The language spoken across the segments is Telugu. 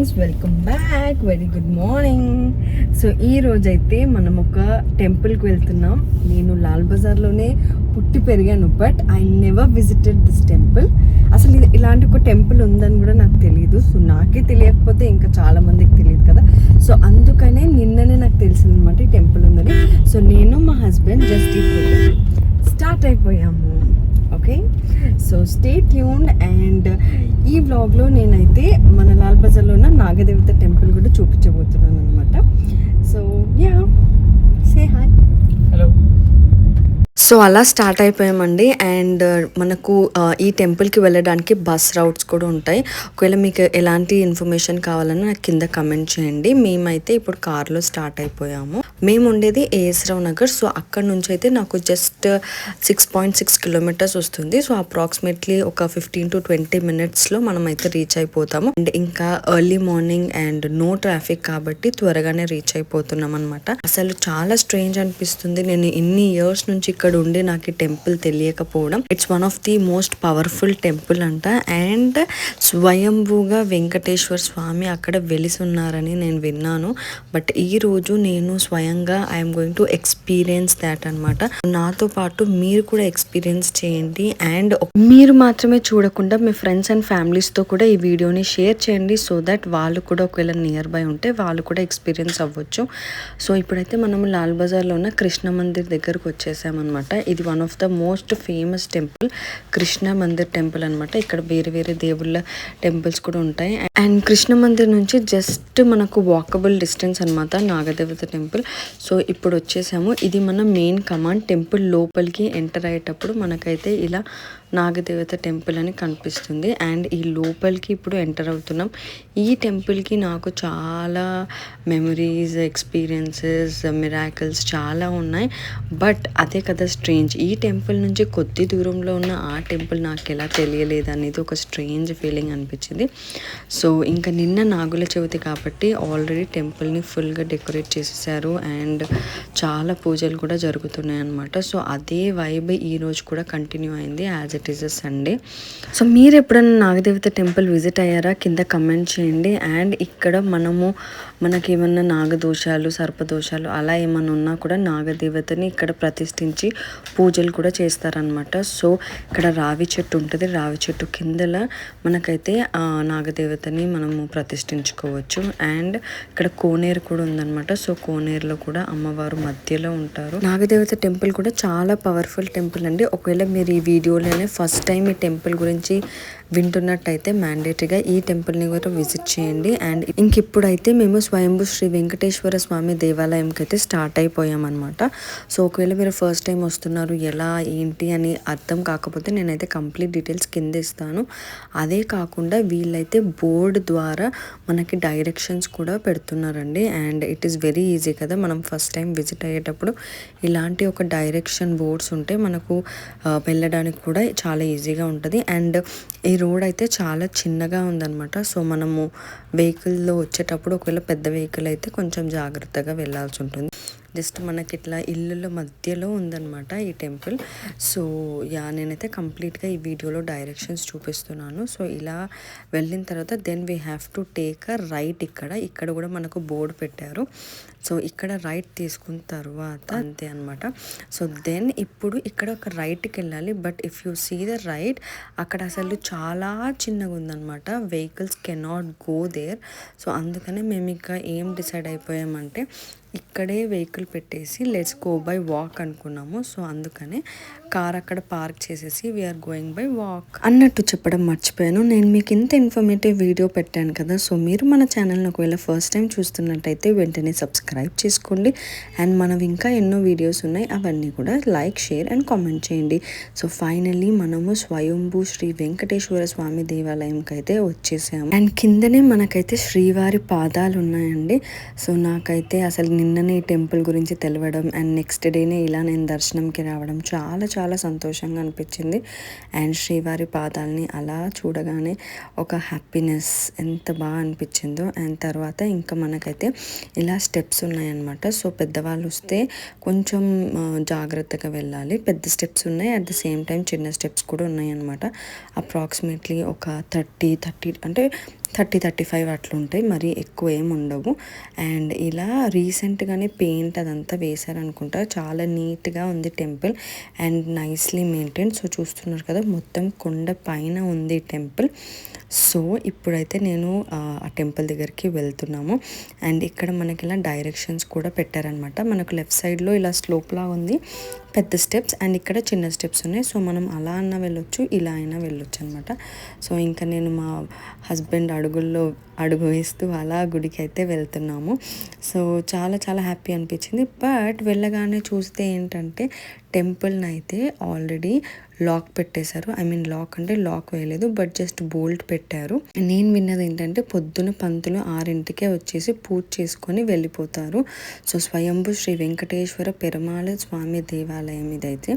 Friends welcome back very good morning so ఈ రోజైతే మనం ఒక టెంపుల్కి వెళ్తున్నాం. నేను లాల్ బజార్లోనే పుట్టి పెరిగాను but I never visited this temple అసలు ఇది ఇలాంటి ఒక టెంపుల్ ఉందని కూడా నాకు తెలియదు సో నాకే తెలియకపోతే ఇంకా చాలా మందికి తెలియదు కదా. సో అందుకనే నిన్ననే నాకు తెలిసింది అనమాట ఈ టెంపుల్ ఉందని. సో నేను మా హస్బెండ్ జస్ట్ ఇప్పుడు స్టార్ట్ అయిపోయాము. Okay so stay tune and ఈ వ్లాగ్లో నేనైతే మన లాల్ బజార్లో ఉన్న నాగదేవత టెంపుల్ కూడా చూపించబోతున్నాను అనమాట so ya say hi hello so అలా స్టార్ట్ అయిపోయామండి అండ్ మనకు ఆ, ఈ టెంపుల్కి వెళ్ళడానికి బస్ రౌట్స్ కూడా ఉంటాయి. ఒకవేళ మీకు ఎలాంటి ఇన్ఫర్మేషన్ కావాలన్నా నాకు కింద కమెంట్ చేయండి. మేమైతే ఇప్పుడు కార్లో స్టార్ట్ అయిపోయాము. మేము ఉండేది ఏఎస్రావు నగర్. సో అక్కడ నుంచి అయితే నాకు just six point six kilometres వస్తుంది. సో అప్రాక్సిమేట్లీ ఒక ఫిఫ్టీన్ టు ట్వంటీ మినిట్స్లో మనం అయితే రీచ్ అయిపోతాము. అండ్ ఇంకా early morning and no traffic కాబట్టి త్వరగానే రీచ్ అయిపోతున్నాం అనమాట అసలు చాలా స్ట్రేంజ్ అనిపిస్తుంది. నేను ఇన్ని ఇయర్స్ నుంచి ఇక్కడ ఉండి నాకు ఈ టెంపుల్ తెలియకపోవడం. It's one of the most powerful temple అంట. అండ్ స్వయంభూగా వెంకటేశ్వర స్వామి అక్కడ వెలిసి ఉన్నారని నేను విన్నాను. బట్ ఈ రోజు నేను స్వయంగా I'm going to experience that అన్నమాట. నాతో పాటు మీరు కూడా ఎక్స్పీరియన్స్ చేయండి అండ్ మీరు మాత్రమే చూడకుండా మీ ఫ్రెండ్స్ అండ్ ఫ్యామిలీస్తో కూడా ఈ వీడియోని షేర్ చేయండి సో దట్ వాళ్ళు కూడా ఒకవేళ నియర్ బై ఉంటే వాళ్ళు కూడా ఎక్స్పీరియన్స్ అవ్వచ్చు. సో ఇప్పుడైతే మనం లాల్ బజార్లో ఉన్న కృష్ణ మందిర్ దగ్గరకు వచ్చేసామన్నమాట. ఇది one of the most famous temple Krishna Mandir temple అన్నమాట. ఇక్కడ వేరే వేరే దేవుళ్ళ టెంపుల్స్ కూడా ఉంటాయి. అండ్ కృష్ణ మందిర్ నుంచి జస్ట్ మనకు వాకబుల్ డిస్టెన్స్ అనమాట నాగదేవత టెంపుల్ సో ఇప్పుడు వచ్చేసాము. ఇది మన మెయిన్ కమాండ్ టెంపుల్ లోపలికి ఎంటర్ అయ్యేటప్పుడు మనకైతే ఇలా నాగదేవత టెంపుల్ అని కనిపిస్తుంది. అండ్ ఈ లోపలికి ఇప్పుడు ఎంటర్ అవుతున్నాం. ఈ టెంపుల్కి నాకు చాలా మెమరీస్ ఎక్స్పీరియన్సెస్ మిరాకిల్స్ చాలా ఉన్నాయి. బట్ అదే కదా స్ట్రేంజ్. ఈ టెంపుల్ నుంచి కొద్ది దూరంలో ఉన్న ఆ టెంపుల్ నాకు ఎలా తెలియలేదు అనేది ఒక స్ట్రేంజ్ ఫీలింగ్ అనిపించింది. సో ఇంకా నిన్న నాగుల చవితి కాబట్టి ఆల్రెడీ టెంపుల్ని ఫుల్గా డెకరేట్ చేసేసారు. అండ్ చాలా పూజలు కూడా జరుగుతున్నాయి అనమాట సో అదే వైబ్ ఈ రోజు కూడా కంటిన్యూ అయింది యాజ్ ఇట్ అండి. సో మీరు ఎప్పుడైనా నాగదేవత టెంపుల్ విజిట్ అయ్యారా? కింద కమెంట్ చేయండి. అండ్ ఇక్కడ మనము మనకి ఏమన్నా నాగదోషాలు సర్పదోషాలు అలా ఏమైనా ఉన్నా కూడా నాగదేవతని ఇక్కడ ప్రతిష్ఠించి పూజలు కూడా చేస్తారనమాట సో ఇక్కడ రావి చెట్టు ఉంటుంది. రావి చెట్టు కిందల మనకైతే ఆ నాగదేవతని మనము ప్రతిష్ఠించుకోవచ్చు. అండ్ ఇక్కడ కోనేరు కూడా ఉందన్నమాట. సో కోనేరులో కూడా అమ్మవారు మధ్యలో ఉంటారు. నాగదేవత టెంపుల్ కూడా చాలా పవర్ఫుల్ టెంపుల్ అండి. ఒకవేళ మీరు ఈ వీడియోలోనే ఫస్ట్ టైం ఈ టెంపుల్ గురించి వింటున్నట్టయితే మ్యాండేటరీగా ఈ టెంపుల్ని కూడా విజిట్ చేయండి. అండ్ ఇంక ఇప్పుడైతే మేము స్వయంభూ శ్రీ వెంకటేశ్వర స్వామి దేవాలయంకి అయితే స్టార్ట్ అయిపోయామన్నమాట. సో ఒకవేళ మీరు ఫస్ట్ టైం వస్తున్నారు ఎలా ఏంటి అని అర్థం కాకపోతే నేనైతే కంప్లీట్ డీటెయిల్స్ కింద ఇస్తాను. అదే కాకుండా వీళ్ళైతే బోర్డ్ ద్వారా మనకి డైరెక్షన్స్ కూడా పెడుతున్నారండి. And it is very easy కదా మనం ఫస్ట్ టైం విజిట్ అయ్యేటప్పుడు. ఇలాంటి ఒక డైరెక్షన్ బోర్డ్స్ ఉంటే మనకు వెళ్ళడానికి కూడా చాలా ఈజీగా ఉంటుంది. అండ్ ఈ రోడ్ అయితే చాలా చిన్నగా ఉందన్నమాట. సో మనము వెహికల్లో వచ్చేటప్పుడు ఒకవేళ పెద్ద వెహికల్ అయితే కొంచెం జాగ్రత్తగా వెళ్ళాల్సి ఉంటుంది. జస్ట్ మనకి ఇట్లా ఇల్లుల మధ్యలో ఉందన్నమాట ఈ టెంపుల్. సో యా నేనైతే కంప్లీట్గా ఈ వీడియోలో డైరెక్షన్స్ చూపిస్తున్నాను. సో ఇలా వెళ్ళిన తర్వాత then we have to take a right ఇక్కడ. ఇక్కడ కూడా మనకు బోర్డు పెట్టారు. సో ఇక్కడ రైట్ తీసుకున్న తర్వాత అంతే అనమాట సో దెన్ ఇప్పుడు ఇక్కడ ఒక రైట్కి వెళ్ళాలి. But if you see the right అక్కడ అసలు చాలా చిన్నగా ఉందన్నమాట. Vehicles cannot go there. So అందుకనే మేము ఇంకా ఏం డిసైడ్ అయిపోయామంటే ఇక్కడే వెహికల్ పెట్టేసి లెట్స్ గో బై వాక్ అనుకున్నాము. సో అందుకనే కార్ అక్కడ పార్క్ చేసేసి we are going by walk అన్నట్టు చెప్పడం మర్చిపోయాను. నేను మీకు ఇంత ఇన్ఫర్మేటివ్ వీడియో పెట్టాను కదా సో మీరు మన ఛానల్ని ఒకవేళ ఫస్ట్ టైం చూస్తున్నట్టయితే వెంటనే సబ్స్క్రైబ్ చేసుకోండి. అండ్ మనవి ఇంకా ఎన్నో వీడియోస్ ఉన్నాయి అవన్నీ కూడా లైక్ షేర్ అండ్ కామెంట్ చేయండి. సో ఫైనల్లీ మనము స్వయంభూ శ్రీ వెంకటేశ్వర స్వామి దేవాలయంకి అయితే వచ్చేసాము. అండ్ కిందనే మనకైతే శ్రీవారి పాదాలు ఉన్నాయండి సో నాకైతే అసలు నిన్ననే ఈ టెంపుల్ గురించి తెలవడం అండ్ నెక్స్ట్ డేనే ఇలా నేను దర్శనంకి రావడం చాలా చాలా సంతోషంగా అనిపించింది. అండ్ శ్రీవారి పాదాలని అలా చూడగానే ఒక హ్యాపీనెస్ ఎంత బాగా అనిపించిందో అండ్ తర్వాత ఇంకా మనకైతే ఇలా స్టెప్స్ ఉన్నాయన్నమాట. సో పెద్దవాళ్ళు వస్తే కొంచెం జాగ్రత్తగా వెళ్ళాలి. పెద్ద స్టెప్స్ ఉన్నాయి. అట్ ద సేమ్ టైం చిన్న స్టెప్స్ కూడా ఉన్నాయి అనమాట అప్రాక్సిమేట్లీ ఒక థర్టీ థర్టీ అంటే థర్టీ థర్టీ ఫైవ్ అట్లుంటాయి. మరి ఎక్కువ ఏమి ఉండవు. అండ్ ఇలా రీసెంట్ రీసెంట్గానే పెయింట్ అదంతా వేశారనుకుంటా. చాలా నీట్గా ఉంది temple and nicely maintain. So చూస్తున్నారు కదా మొత్తం కొండ పైన ఉంది టెంపుల్. సో ఇప్పుడైతే నేను ఆ టెంపుల్ దగ్గరికి వెళ్తున్నాము. అండ్ ఇక్కడ మనకి ఇలా డైరెక్షన్స్ కూడా పెట్టారనమాట మనకు లెఫ్ట్ సైడ్లో ఇలా స్లోప్లా ఉంది పెద్ద స్టెప్స్ అండ్ ఇక్కడ చిన్న స్టెప్స్ ఉన్నాయి. సో మనం అలా అన్నా వెళ్ళొచ్చు ఇలా అయినా వెళ్ళొచ్చు అనమాట సో ఇంకా నేను మా హస్బెండ్ అడుగుల్లో అడుగు వేస్తూ అలా గుడికి అయితే వెళ్తున్నాము. సో చాలా చాలా హ్యాపీ అనిపించింది. బట్ వెళ్ళగానే చూస్తే ఏంటంటే టెంపుల్ని అయితే ఆల్రెడీ లాక్ పెట్టేశారు. ఐ మీన్ లాక్ అంటే లాక్ వేయలేదు బట్ జస్ట్ బోల్ట్ పెట్టారు. నేను విన్నది ఏంటంటే పొద్దున పంతులు ఆరింటికే వచ్చేసి పూజ చేసుకొని వెళ్ళిపోతారు. సో స్వయంభు శ్రీ వెంకటేశ్వర పెరమాళ స్వామి దేవాలయం ఇదైతే.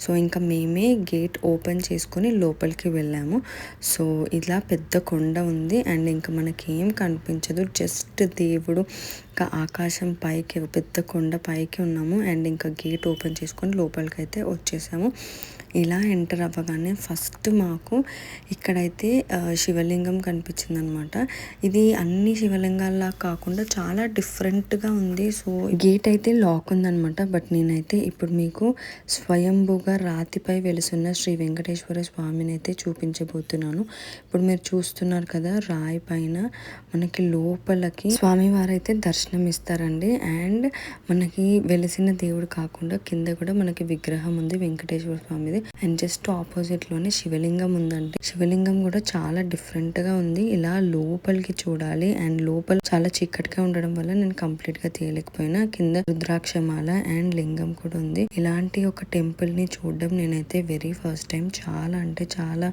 సో ఇంకా మేమే గేట్ ఓపెన్ చేసుకొని లోపలికి వెళ్ళాము. సో ఇలా పెద్ద కొండ ఉంది అండ్ ఇంకా మనకి ఏం కనిపించదు. జస్ట్ దేవుడు ఇంకా ఆకాశం పైకి పెద్ద కొండ పైకి ఉన్నాము అండ్ ఇంకా గేట్ ఓపెన్ చేసుకొని లోపలికి అయితే వచ్చేసాము. ఇలా ఎంటర్ అవ్వగానే ఫస్ట్ మాకు ఇక్కడైతే శివలింగం కనిపించింది అనమాట ఇది అన్ని శివలింగాల్లా కాకుండా చాలా డిఫరెంట్గా ఉంది. సో గేట్ అయితే లాక్ ఉందనమాట. బట్ నేనైతే ఇప్పుడు మీకు స్వయంభూగా రాతిపై వెలుసున్న శ్రీ వెంకటేశ్వర స్వామిని అయితే చూపించబోతున్నాను. ఇప్పుడు మీరు చూస్తున్నారు కదా రాయి పైన మనకి లోపలకి స్వామివారైతే దర్శనం ఇస్తారండి అండ్ మనకి వెలిసిన దేవుడు కాకుండా కింద కూడా మనకి విగ్రహం ఉంది వెంకటేశ్వర స్వామిది. అండ్ జస్ట్ ఆపోజిట్లోనే శివలింగం ఉందండి. శివలింగం కూడా చాలా డిఫరెంట్గా ఉంది. ఇలా లోపలికి చూడాలి అండ్ లోపల చాలా చీకటిగా ఉండడం వల్ల నేను కంప్లీట్గా తీయలేకపోయినా కింద రుద్రాక్షమాల అండ్ లింగం కూడా ఉంది. ఇలాంటి ఒక టెంపుల్ని చూడడం నేనైతే వెరీ ఫస్ట్ టైం చాలా అంటే చాలా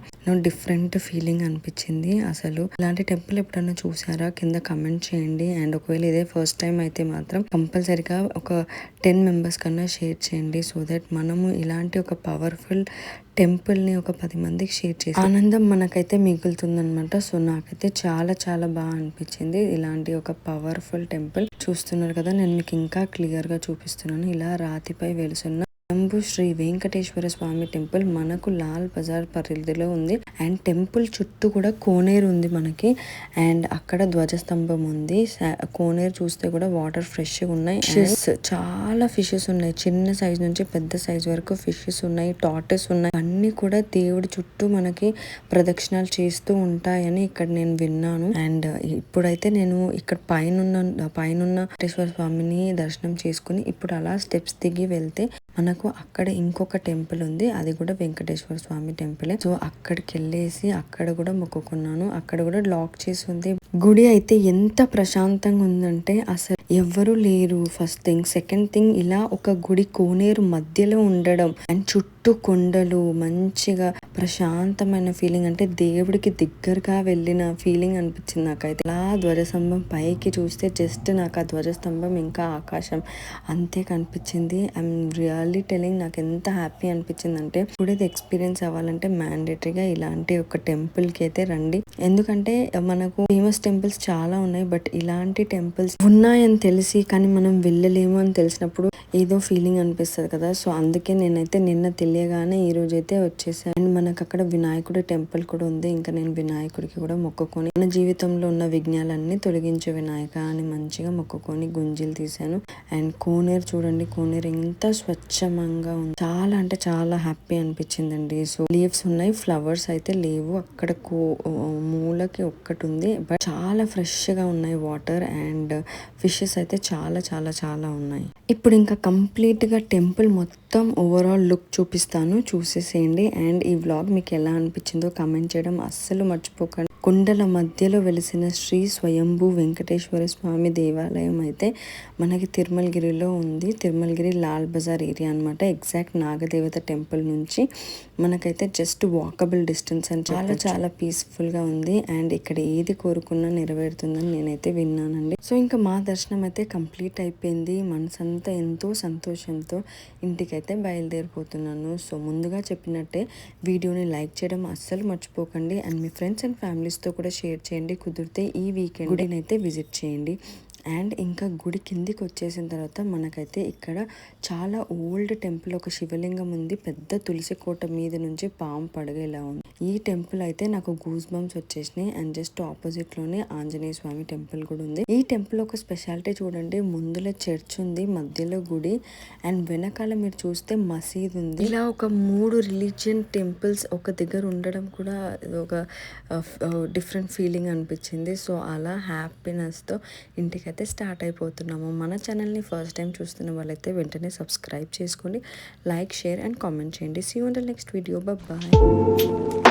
డిఫరెంట్ ఫీలింగ్ అనిపించింది అసలు. ఇలాంటి టెంపుల్ ఎప్పుడైనా చూసారా? కింద కమెంట్ చేయండి. అండ్ ఒకవేళ ఇదే ఫస్ట్ టైం అయితే మాత్రం కంపల్సరిగా ఒక టెన్ మెంబర్స్ కన్నా షేర్ చేయండి సో దట్ మనము ఇలాంటి ఒక పవర్ఫుల్ టెంపుల్ని ఒక పది మందికి షేర్ చేసి ఆనందం మనకైతే మిగులుతుందన్నమాట. సో నాకైతే చాలా చాలా బాగా అనిపించింది. ఇలాంటి ఒక పవర్ఫుల్ టెంపుల్ చూస్తున్నారు కదా నేను మీకు ఇంకా క్లియర్గా చూపిస్తున్నాను. ఇలా రాతిపై వెలుసున్న శంభు శ్రీ వెంకటేశ్వర స్వామి టెంపుల్ మనకు లాల్ బజార్ పరిధిలో ఉంది. అండ్ టెంపుల్ చుట్టూ కూడా కోనేరు ఉంది మనకి. అండ్ అక్కడ ధ్వజస్తంభం ఉంది. కోనేరు చూస్తే కూడా వాటర్ ఫ్రెష్గా ఉన్నాయి ఫిషెస్ చాలా ఫిషెస్ ఉన్నాయి. చిన్న సైజ్ నుంచి పెద్ద సైజ్ వరకు ఫిషెస్ ఉన్నాయి. టాటస్ ఉన్నాయి. అన్ని కూడా దేవుడి చుట్టూ మనకి ప్రదక్షిణాలు చేస్తూ ఉంటాయని ఇక్కడ నేను విన్నాను. అండ్ ఇప్పుడైతే నేను ఇక్కడ పైన పైన వెంకటేశ్వర స్వామిని దర్శనం చేసుకుని ఇప్పుడు అలా స్టెప్స్ దిగి వెళ్తే మనకు అక్కడ ఇంకొక టెంపుల్ ఉంది. అది కూడా వెంకటేశ్వర స్వామి టెంపుల్. సో అక్కడికి వెళ్ళేసి అక్కడ కూడా మొక్కుకున్నాను. అక్కడ కూడా లాక్ చేసి ఉంది. గుడి అయితే ఎంత ప్రశాంతంగా ఉందంటే అసలు ఎవ్వరు లేరు. ఫస్ట్ థింగ్ సెకండ్ థింగ్ ఇలా ఒక గుడి కోనేరు మధ్యలో ఉండడం. అండ్ చుట్టూ చుట్టూ కొండలు మంచిగా ప్రశాంతమైన ఫీలింగ్ అంటే దేవుడికి దగ్గరగా వెళ్ళిన ఫీలింగ్ అనిపించింది నాకైతే. అలా ధ్వజస్తంభం పైకి చూస్తే జస్ట్ నాకు ఆ ధ్వజస్తంభం ఇంకా ఆకాశం అంతే కనిపించింది. ఐఎమ్ రియల్లీ టెలింగ్ నాకు ఎంత హ్యాపీ అనిపించింది అంటే ఇప్పుడైతే ఎక్స్పీరియన్స్ అవ్వాలంటే మ్యాండేటరీగా ఇలాంటి ఒక టెంపుల్కి అయితే రండి. ఎందుకంటే మనకు ఫేమస్ టెంపుల్స్ చాలా ఉన్నాయి బట్ ఇలాంటి టెంపుల్స్ ఉన్నాయని తెలిసి కానీ మనం వెళ్ళలేము అని తెలిసినప్పుడు ఏదో ఫీలింగ్ అనిపిస్తుంది కదా. సో అందుకే నేనైతే నిన్న తెలియగానే ఈ రోజు అయితే వచ్చేసాను అండ్ మనకు అక్కడ వినాయకుడి టెంపుల్ కూడా ఉంది. ఇంకా నేను వినాయకుడికి కూడా మొక్కుకొని మన జీవితంలో ఉన్న విఘ్నాలన్నీ తొలగించే వినాయక అని మంచిగా మొక్కుకొని గుంజీలు తీశాను. అండ్ కోనేరు చూడండి కోనేరు ఎంత స్వచ్ఛమంగా ఉంది. చాలా అంటే చాలా హ్యాపీ అనిపించిందండి. సో లీవ్స్ ఉన్నాయి ఫ్లవర్స్ అయితే లేవు. అక్కడ కో- మూలకి ఒక్కటి ఉంది. బట్ చాలా ఫ్రెష్గా ఉన్నాయి వాటర్ అండ్ ఫిషెస్ అయితే చాలా చాలా చాలా ఉన్నాయి. ఇప్పుడు ఇంకా కంప్లీట్గా టెంపుల్ మొత్తం ఓవరాల్ లుక్ చూపిస్తాను. చూసేసేయండి. అండ్ ఈ వ్లాగ్ మీకు ఎలా అనిపించిందో కమెంట్ చేయడం అస్సలు మర్చిపోకండి. కొండల మధ్యలో వెలిసిన శ్రీ స్వయంభూ వెంకటేశ్వర స్వామి దేవాలయం అయితే మనకి తిరుమలగిరిలో ఉంది. తిరుమలగిరి లాల్ బజార్ ఏరియా అనమాట ఎగ్జాక్ట్ నాగదేవత టెంపుల్ నుంచి మనకైతే జస్ట్ వాకబుల్ డిస్టెన్స్ అని చాలా చాలా పీస్ఫుల్గా ఉంది. అండ్ ఇక్కడ ఏది కోరుకున్నా నెరవేరుతుందని నేనైతే విన్నానండి. సో ఇంకా మా దర్శనం అయితే కంప్లీట్ అయిపోయింది. మనసంతా ఎంతో సంతోషంతో ఇంటికైతే బయలుదేరిపోతున్నాను. సో ముందుగా చెప్పినట్టే వీడియోని లైక్ చేయడం అస్సలు మర్చిపోకండి. అండ్ మీ ఫ్రెండ్స్ అండ్ ఫ్రెండ్స్తో కూడా షేర్ చేయండి. కుదిరితే ఈ వీకెండ్ అయితే విజిట్ చేయండి. అండ్ ఇంకా గుడి కిందికి వచ్చేసిన తర్వాత మనకైతే ఇక్కడ చాలా ఓల్డ్ టెంపుల్ ఒక శివలింగం ఉంది. పెద్ద తులసి కోట మీద నుంచి పాము పడగేలా ఉంది. ఈ టెంపుల్ అయితే నాకు గూస్ బంప్స్ వచ్చేసినాయి. అండ్ జస్ట్ ఆపోజిట్లోనే ఆంజనేయ స్వామి టెంపుల్ కూడా ఉంది. ఈ టెంపుల్ ఒక స్పెషాలిటీ చూడండి. ముందులో చర్చ్ ఉంది మధ్యలో గుడి. అండ్ వెనకాల మీరు చూస్తే మసీద్ ఉంది. ఇలా ఒక మూడు రిలీజియన్ టెంపుల్స్ ఒక దగ్గర ఉండడం కూడా ఒక డిఫరెంట్ ఫీలింగ్ అనిపించింది. సో అలా హ్యాపీనెస్తో ఇంటికైతే స్టార్ట్ అయిపోతున్నాము. మన ఛానల్ని ఫస్ట్ టైం చూస్తున్న వాళ్ళైతే వెంటనే సబ్స్క్రైబ్ చేసుకోండి. లైక్ షేర్ అండ్ కామెంట్ చేయండి. See you next video bye